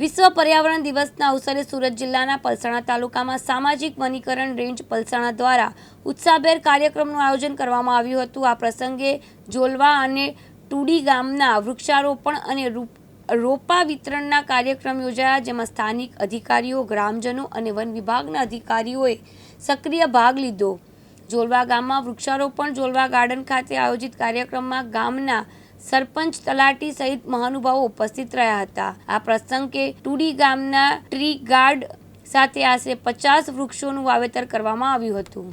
વિશ્વ પર્યાવરણ દિવસના અવસરે સુરત જિલ્લાના પલસાણા તાલુકામાં સામાજિક વનીકરણ રેન્જ પલસાણા દ્વારા ઉત્સાહભેર કાર્યક્રમનું આયોજન કરવામાં આવ્યું હતું. આ પ્રસંગે જોલવા અને ટુડી ગામના વૃક્ષારોપણ અને રૂપ- વિતરણના કાર્યક્રમ યોજાયા, જેમાં સ્થાનિક અધિકારીઓ, ગ્રામજનો અને વન વિભાગના અધિકારીઓએ સક્રિય ભાગ લીધો. જોલવા ગામમાં વૃક્ષારોપણ, જોલવા ગાર્ડન ખાતે આયોજિત કાર્યક્રમમાં ગામના સરપંચ તલાટી સહિત મહાનુભાવો ઉપસ્થિત રહ્યા હતા. આ પ્રસંગે ટુડી ગામના ટ્રી ગાર્ડ સાથે આશરે પચાસ વૃક્ષોનું વાવેતર કરવામાં આવ્યું હતું.